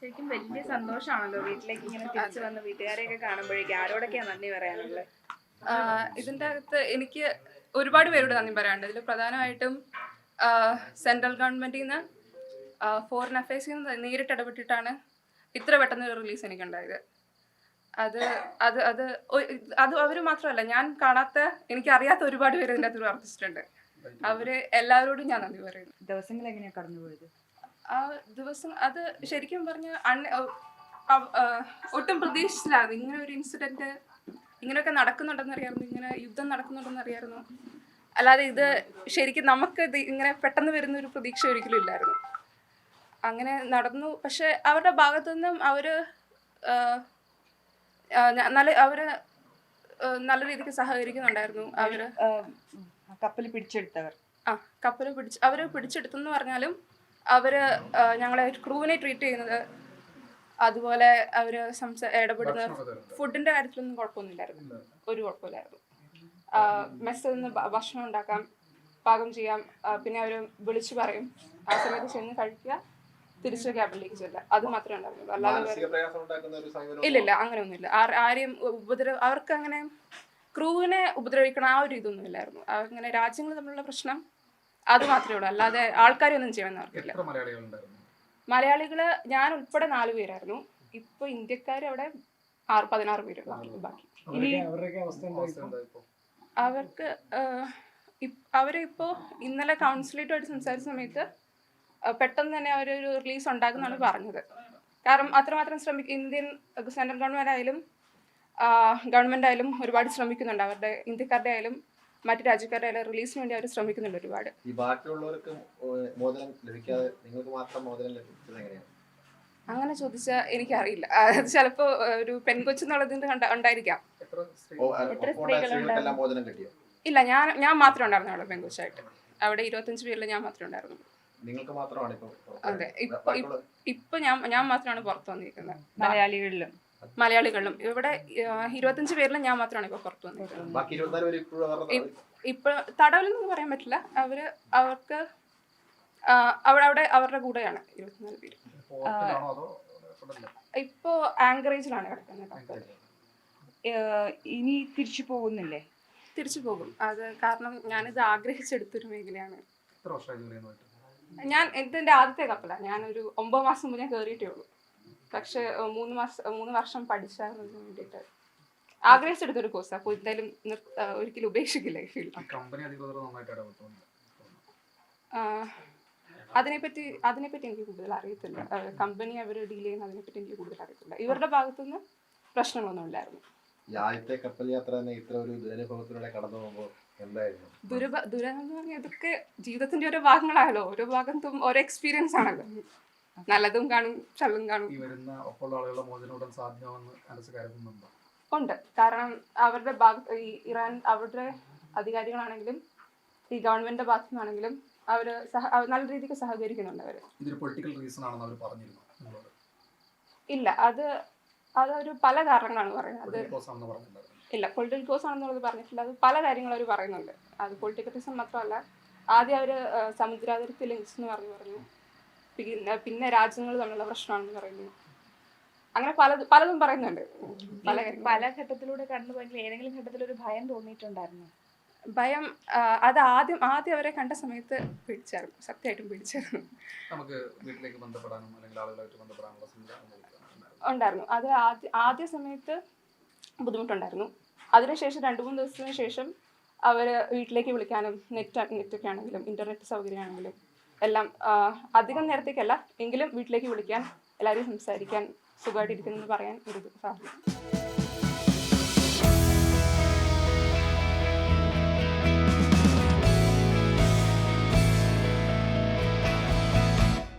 ശരിക്കും വലിയ സന്തോഷമാണല്ലോ വീട്ടിലേക്ക് ഇങ്ങനെ തിരിച്ചു വന്ന് വീട്ടുകാരെയൊക്കെ കാണുമ്പോഴേക്കും. ആരോടൊക്കെയാ നന്ദി പറയാനുള്ളത്? ഇതിന്റെ ഇതിന്റെ അകത്ത് എനിക്ക് ഒരുപാട് പേരോട് നന്ദി പറയാനുണ്ട്. ഇതിൽ പ്രധാനമായിട്ടും സെൻട്രൽ ഗവൺമെന്റിൽ നിന്ന് ഫോറിൻ അഫയേഴ്സിൽ നിന്ന് നേരിട്ട് ഇടപെട്ടിട്ടാണ് ഇത്ര പെട്ടെന്ന് ഒരു റിലീസ് എനിക്കുണ്ടായത്. അത് അത് അത് അത് അവർ മാത്രമല്ല ഞാൻ കാണാത്ത എനിക്കറിയാത്ത ഒരുപാട് പേര് ഇതിന്റെ അകത്ത് പ്രവർത്തിച്ചിട്ടുണ്ട് അവർ എല്ലാവരോടും ഞാൻ നന്ദി പറയുന്നു. ദിവസങ്ങൾ കടന്നു കടന്നുപോയത്? ആ ദിവസം അത് ശരിക്കും പറഞ്ഞ ഒട്ടും പ്രതീക്ഷിച്ചില്ലായിരുന്നു. ഇങ്ങനെ ഒരു ഇൻസിഡന്റ് ഇങ്ങനെയൊക്കെ നടക്കുന്നുണ്ടെന്ന് അറിയാമോ ഇങ്ങനെ യുദ്ധം നടക്കുന്നുണ്ടെന്ന് അറിയാമോ അല്ലാതെ ഇത് ശരിക്കും നമുക്ക് ഇത് ഇങ്ങനെ പെട്ടെന്ന് വരുന്ന ഒരു പ്രതീക്ഷ ഒരിക്കലും ഇല്ലായിരുന്നു. അങ്ങനെ നടന്നു. പക്ഷെ അവരുടെ ഭാഗത്തു നിന്നും അവർ നല്ല അവർ നല്ല രീതിക്ക് സഹകരിക്കുന്നുണ്ടായിരുന്നു അവർ. കപ്പൽ പിടിച്ചെടുത്തവർ. ആ കപ്പൽ പിടിച്ച് അവർ പിടിച്ചെടുത്തെന്ന് പറഞ്ഞാലും അവർ ഞങ്ങളെ ക്രൂവിനെ ട്രീറ്റ് ചെയ്യുന്നത്. അതുപോലെ അവർ സംസാ ഫുഡിന്റെ ഫുഡിന്റെ കാര്യത്തിലൊന്നും കുഴപ്പമൊന്നുമില്ലായിരുന്നു. ഒരു കുഴപ്പമില്ലായിരുന്നു. മെസ്സിൽ നിന്ന് ഭക്ഷണം ഉണ്ടാക്കാം പാകം ചെയ്യാം പിന്നെ അവർ വിളിച്ചു പറയും. ആ സമയത്ത് ചെന്ന് കഴിക്കുക തിരിച്ച് ക്യാബിനിലേക്ക് ചെല്ലുക. അത് മാത്രമേ ഉണ്ടായിരുന്നുള്ളൂ. അല്ലാതെ ഇല്ലില്ല അങ്ങനെ ഒന്നുമില്ല ആരെയും ഉപദ്രവ അവർക്ക് അങ്ങനെ ക്രൂവിനെ ഉപദ്രവിക്കണം ആ ഒരു ഇതൊന്നും ഇല്ലായിരുന്നു. അങ്ങനെ രാജ്യങ്ങൾ തമ്മിലുള്ള പ്രശ്നം അത് മാത്രമേ ഉള്ളൂ. അല്ലാതെ ആൾക്കാരൊന്നും എത്ര മലയാളികളുണ്ടായിരുന്നു? മലയാളികൾ ഞാൻ ഉൾപ്പെടെ നാലു പേരായിരുന്നു. ഇപ്പൊ ഇന്ത്യക്കാർ അവിടെ ആറ് പതിനാറ് പേര്. ബാക്കി. ഇനി അവരുടെയൊക്കെ അവസ്ഥ എന്താ ഇപ്പോ? അവർക്ക് അവരിപ്പോ ഇന്നലെ കൗൺസിലേറ്റുമായിട്ട് സംസാരിച്ച സമയത്ത് പെട്ടെന്ന് തന്നെ അവരൊരു റിലീസ് ഉണ്ടാക്കുന്നാണ് പറഞ്ഞത്. കാരണം അത്രമാത്രം ശ്രമിക്കും ഇന്ത്യൻ സെൻട്രൽ ഗവൺമെന്റ് ആയാലും ഗവൺമെന്റ് ആയാലും ഒരുപാട് ശ്രമിക്കുന്നുണ്ട്. അവരുടെ ഇന്ത്യക്കാരുടെ ആയാലും മറ്റു രാജ്യക്കാരുടെ ആയാലും റിലീസിന് വേണ്ടി അവർ ശ്രമിക്കുന്നുണ്ട് ഒരുപാട്. ഈ ബാക്കിയുള്ളവർക്ക് മോചനം ലഭിക്കാതെ നിങ്ങൾക്ക് മാത്രം മോചനം ലഭിച്ചത് എങ്ങനെയാണ്? അങ്ങനെ ചോദിച്ചാൽ എനിക്കറിയില്ല. അത് ചിലപ്പോൾ ഒരു പെൺകൊച്ചെന്നുള്ളതിന്റെ ഉണ്ടായിരിക്കാം. എത്ര സ്ത്രീ ഓ, അഹ് ഒപ്പമുണ്ടായ സ്ത്രീകൾക്കെല്ലാം കിട്ടിയോ? ഇല്ല ഞാൻ ഞാൻ മാത്രമേ ഉണ്ടായിരുന്നു അവിടെ പെൺകൊച്ചായിട്ട്. അവിടെ ഇരുപത്തഞ്ച് പേരിൽ ഞാൻ മാത്രമേ ഉണ്ടായിരുന്നു നിങ്ങൾക്ക് മാത്രമാണ് ഇപ്പൊ അതെ. ഇപ്പൊ ഇപ്പൊ ഞാൻ ഞാൻ മാത്രമാണ് പുറത്തു വന്നിരിക്കുന്നത്. മലയാളികളിലും. മലയാളികളിലും. ഇവിടെ ഇരുപത്തഞ്ച് പേരിൽ ഞാൻ മാത്രമാണ് ഇപ്പൊ പുറത്തു വന്നത് ബാക്കി ഇരുപത്തിനാല് പേര് ഇപ്പോഴും അവരുടെ ഇപ്പൊ തടവിലെന്ന് പറയാൻ പറ്റില്ല. അവർ അവർക്ക് അവിടെ അവരുടെ കൂടെയാണ് ഇരുപത്തിനാല് പേര്? ഇപ്പോ ആങ്കറേജിലാണ് കിടക്കുന്നത് ഇനി തിരിച്ചു പോകുന്നില്ലേ? തിരിച്ചു പോകും. അത് കാരണം ഞാനിത് ആഗ്രഹിച്ചെടുത്തൊരു മേഖലയാണ്. ഞാൻ ഇതിന്റെ ആദ്യത്തെ കപ്പലാണ് ഞാനൊരു ഒമ്പത് മാസം മുന്നേ കയറിയിട്ടേ ഉള്ളൂ. പക്ഷെ മൂന്ന് മാസം മൂന്ന് വർഷം പഠിച്ചതിന് വേണ്ടിയിട്ട് ആഗ്രഹിച്ചെടുത്തൊരു കോഴ്സാണ് അപ്പോൾ എന്തായാലും ഒരിക്കലും ഉപേക്ഷിക്കില്ല ഫീൽഡ് അതിനെപ്പറ്റി അതിനെപ്പറ്റി എനിക്ക് കൂടുതൽ അറിയത്തില്ല. കമ്പനി അവർ ഡീൽ ചെയ്യുന്ന അതിനെപ്പറ്റി എനിക്ക് കൂടുതൽ അറിയത്തില്ല. ഇവരുടെ ഭാഗത്തുനിന്ന് പ്രശ്നങ്ങളൊന്നും ഇല്ലായിരുന്നു. ആദ്യത്തെ കപ്പൽ യാത്ര തന്നെ ഇത്ര ഒരു ദുരനുഭവത്തിലൂടെ കടന്നു പോകുമ്പോൾ എന്തായിരുന്നു? ഇതൊക്കെ ജീവിതത്തിന്റെ ഓരോ ഭാഗങ്ങളാണല്ലോ. ഓരോ ഭാഗത്തും ഓരോ എക്സ്പീരിയൻസ് ആണല്ലോ. നല്ലതും കാണും ചള്ളും കാണും. ഈ വരുന്ന ഒപ്പമുള്ള ആളുകളുടെ മോചനം ഉടൻ സാധ്യമാണെന്ന് മനസ്സ് കരുതുന്നുണ്ടോ? ഉണ്ട്. കാരണം അവരുടെ ഭാഗത്ത് ഈ ഇറാൻ അവരുടെ അധികാരികളാണെങ്കിലും ഈ ഗവൺമെന്റിന്റെ ഭാഗത്തു നിന്നാണെങ്കിലും അവർ നല്ല രീതിക്ക് സഹകരിക്കുന്നുണ്ട് അവർ. ഇതൊരു പൊളിറ്റിക്കൽ റീസൺ ആണെന്ന് അവർ പറഞ്ഞിരുന്നു ഇല്ല അത് അതൊരു പല കാരണങ്ങളാണ് പറയുന്നത്. അത് ഇല്ല പൊളിറ്റിക്കൽ കോസ് ആണെന്നുള്ളത് പറഞ്ഞിട്ടില്ല. അത് പല കാര്യങ്ങൾ അവർ പറയുന്നുണ്ട്. അത് പൊളിറ്റിക്കൽ റീസൺ മാത്രമല്ല ആദ്യം അവർ സമുദ്രാതിർത്തി ലിങ്ക്സ് എന്ന് പറഞ്ഞു പറഞ്ഞു. പിന്നെ പിന്നെ രാജ്യങ്ങൾ തമ്മിലുള്ള പ്രശ്നമാണെന്ന് പറയുന്നു. അങ്ങനെ പല പലതും പറയുന്നുണ്ട്. പല പല ഘട്ടത്തിലൂടെ കടന്നു പോയെങ്കിൽ ഏതെങ്കിലും ഘട്ടത്തിൽ ഒരു ഭയം തോന്നിയിട്ടുണ്ടായിരുന്നു? ഭയം അത് ആദ്യം ആദ്യം അവരെ കണ്ട സമയത്ത് പിടിച്ചായിരുന്നു. സത്യമായിട്ടും പിടിച്ചായിരുന്നു. നമുക്ക് വീട്ടിലേക്ക് ബന്ധപ്പെടാനും അല്ലെങ്കിൽ ആളുകളായിട്ട് ബന്ധപ്പെടാനുള്ള ഉണ്ടായിരുന്നു. ഉണ്ടായിരുന്നു. അത് ആദ്യ ആദ്യ സമയത്ത് ബുദ്ധിമുട്ടുണ്ടായിരുന്നു. അതിനുശേഷം രണ്ട് മൂന്ന് ദിവസത്തിന് ശേഷം അവർ വീട്ടിലേക്ക് വിളിക്കാനും നെറ്റ് നെറ്റൊക്കെ ആണെങ്കിലും ഇന്റർനെറ്റ് സൗകര്യമാണെങ്കിലും എല്ലാം അധികം നേരത്തേക്കല്ല എങ്കിലും വീട്ടിലേക്ക് വിളിക്കാൻ എല്ലാവരും സംസാരിക്കാൻ സുഖമായിട്ടിരിക്കുന്നു എന്ന് പറയാൻ ഒരു സാധിക്കും.